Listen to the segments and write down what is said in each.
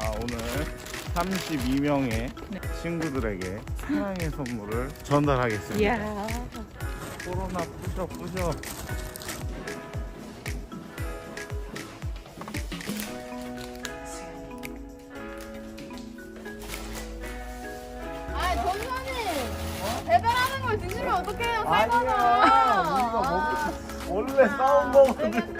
아, 오늘 32명의 친구들에게 사랑의 선물을 전달하겠습니다. 이야. 코로나 부셔 부셔. 걸 드시면 어떡해요, 아니야, 살잖아! 우리가 먹 원래 싸운 거거든.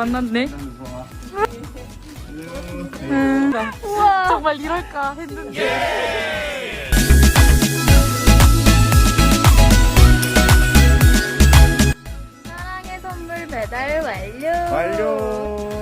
만났네. 음. 우와! 정말 이럴까 했는데. 사랑의 선물 배달 완료! 완료.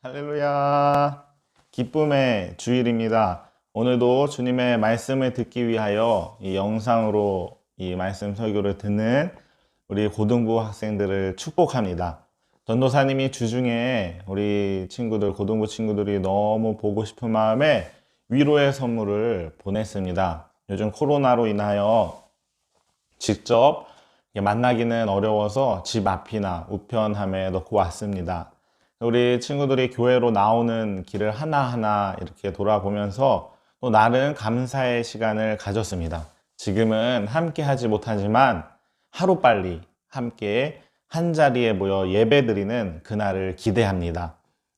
할렐루야. 기쁨의 주일입니다. 오늘도 주님의 말씀을 듣기 위하여 이 영상으로 이 말씀 설교를 듣는 우리 고등부 학생들을 축복합니다. 전도사님이 주중에 우리 친구들, 고등부 친구들이 너무 보고 싶은 마음에 위로의 선물을 보냈습니다. 요즘 코로나로 인하여 직접 만나기는 어려워서 집 앞이나 우편함에 넣고 왔습니다. 우리 친구들이 교회로 나오는 길을 하나하나 이렇게 돌아보면서 또 나름 감사의 시간을 가졌습니다. 지금은 함께 하지 못하지만 하루빨리 함께 한 자리에 모여 예배 드리는 그날을 기대합니다.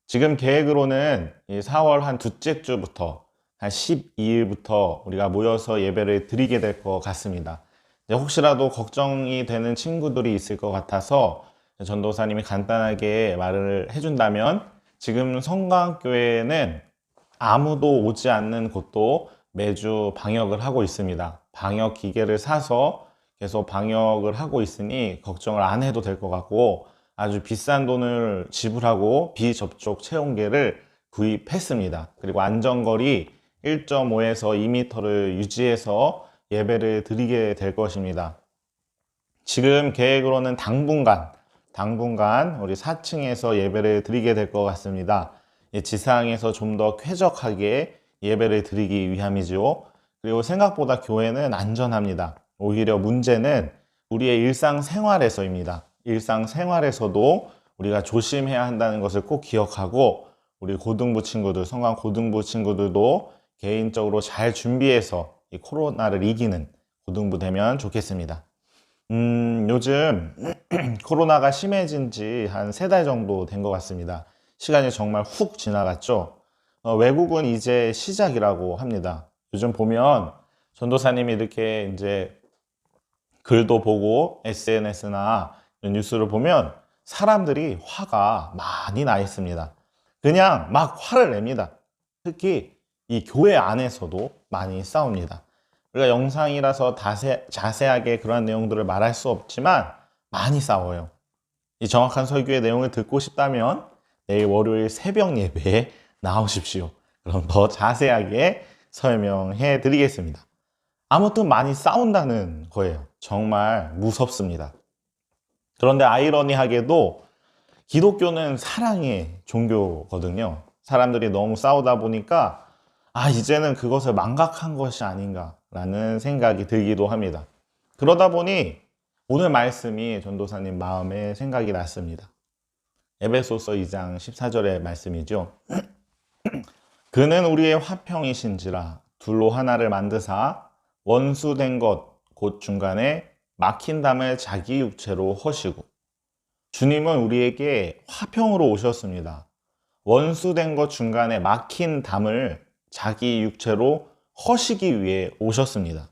지금 계획으로는 이 4월 한 둘째 주부터 한 12일부터 우리가 모여서 예배를 드리게 될 것 같습니다. 혹시라도 걱정이 되는 친구들이 있을 것 같아서 전도사님이 간단하게 말을 해준다면 지금 성광교회는 아무도 오지 않는 곳도 매주 방역을 하고 있습니다. 방역 기계를 사서 계속 방역을 하고 있으니 걱정을 안 해도 될 것 같고 아주 비싼 돈을 지불하고 비접촉 체온계를 구입했습니다. 그리고 안전거리 1.5에서 2m를 유지해서 예배를 드리게 될 것입니다. 지금 계획으로는 당분간, 당분간 우리 4층에서 예배를 드리게 될 것 같습니다. 이 지상에서 좀 더 쾌적하게 예배를 드리기 위함이지요. 그리고 생각보다 교회는 안전합니다. 오히려 문제는 우리의 일상 생활에서입니다. 일상 생활에서도 우리가 조심해야 한다는 것을 꼭 기억하고 우리 고등부 친구들, 성강 고등부 친구들도 개인적으로 잘 준비해서 이 코로나를 이기는 고등부 되면 좋겠습니다. 음, 요즘 코로나가 심해진 지 한 세 달 정도 된 것 같습니다. 시간이 정말 훅 지나갔죠. 어, 외국은 이제 시작이라고 합니다. 요즘 보면 전도사님이 이렇게 이제 글도 보고 SNS나 뉴스를 보면 사람들이 화가 많이 나 있습니다. 그냥 막 화를 냅니다. 특히 이 교회 안에서도 많이 싸웁니다. 우리가 영상이라서 다세, 자세하게 그러한 내용들을 말할 수 없지만 많이 싸워요. 이 정확한 설교의 내용을 듣고 싶다면 내일 월요일 새벽 예배에 나오십시오. 그럼 더 자세하게 설명해 드리겠습니다. 아무튼 많이 싸운다는 거예요. 정말 무섭습니다. 그런데 아이러니하게도 기독교는 사랑의 종교거든요. 사람들이 너무 싸우다 보니까 아, 이제는 그것을 망각한 것이 아닌가라는 생각이 들기도 합니다. 그러다 보니 오늘 말씀이 전도사님 마음에 생각이 났습니다. 에베소서 2장 14절의 말씀이죠. 그는 우리의 화평이신지라 둘로 하나를 만드사 원수된 것 곧 중간에 막힌 담을 자기 육체로 허시고 주님은 우리에게 화평으로 오셨습니다. 원수된 것 중간에 막힌 담을 자기 육체로 허시기 위해 오셨습니다.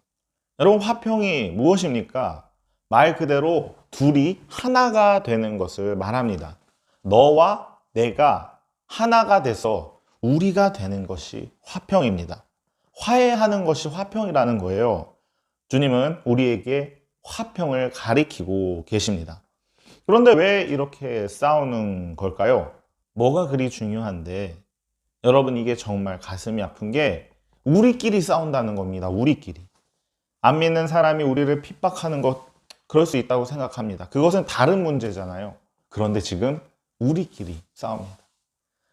여러분 화평이 무엇입니까? 말 그대로 둘이 하나가 되는 것을 말합니다. 너와 내가 하나가 돼서 우리가 되는 것이 화평입니다. 화해하는 것이 화평이라는 거예요. 주님은 우리에게 화평을 가리키고 계십니다. 그런데 왜 이렇게 싸우는 걸까요? 뭐가 그리 중요한데 여러분 이게 정말 가슴이 아픈 게 우리끼리 싸운다는 겁니다. 우리끼리. 안 믿는 사람이 우리를 핍박하는 것 그럴 수 있다고 생각합니다. 그것은 다른 문제잖아요. 그런데 지금 우리끼리 싸웁니다.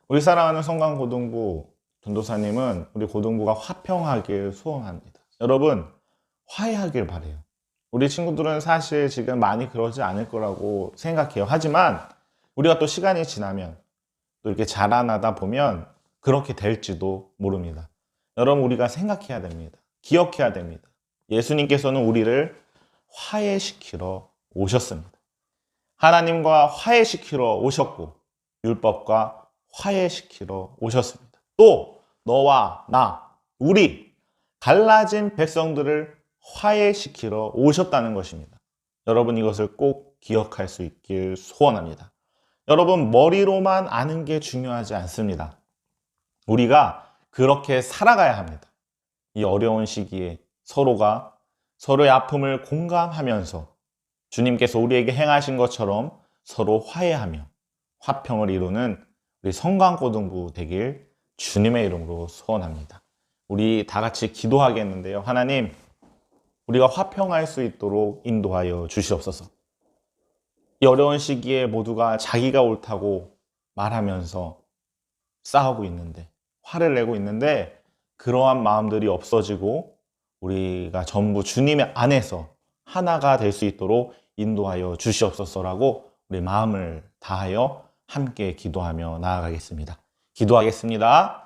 우리 사랑하는 성강고등부 전도사님은 우리 고등부가 화평하길 소원합니다. 여러분 화해하길 바래요. 우리 친구들은 사실 지금 많이 그러지 않을 거라고 생각해요. 하지만 우리가 또 시간이 지나면 또 이렇게 자라나다 보면 그렇게 될지도 모릅니다. 여러분 우리가 생각해야 됩니다. 기억해야 됩니다. 예수님께서는 우리를 화해시키러 오셨습니다. 하나님과 화해시키러 오셨고 율법과 화해시키러 오셨습니다. 또 너와 나, 우리 갈라진 백성들을 화해시키러 오셨다는 것입니다. 여러분 이것을 꼭 기억할 수 있길 소원합니다. 여러분 머리로만 아는 게 중요하지 않습니다. 우리가 그렇게 살아가야 합니다. 이 어려운 시기에 서로가 서로의 아픔을 공감하면서 주님께서 우리에게 행하신 것처럼 서로 화해하며 화평을 이루는 우리 성광고등부 되길 주님의 이름으로 소원합니다. 우리 다 같이 기도하겠는데요. 하나님, 우리가 화평할 수 있도록 인도하여 주시옵소서. 이 어려운 시기에 모두가 자기가 옳다고 말하면서 싸우고 있는데, 화를 내고 있는데, 그러한 마음들이 없어지고, 우리가 전부 주님의 안에서 하나가 될 수 있도록 인도하여 주시옵소서라고 우리 마음을 다하여 함께 기도하며 나아가겠습니다. 기도하겠습니다.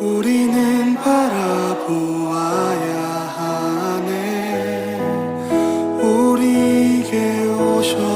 우리는 바라보아야 하네. 우리에게 오셔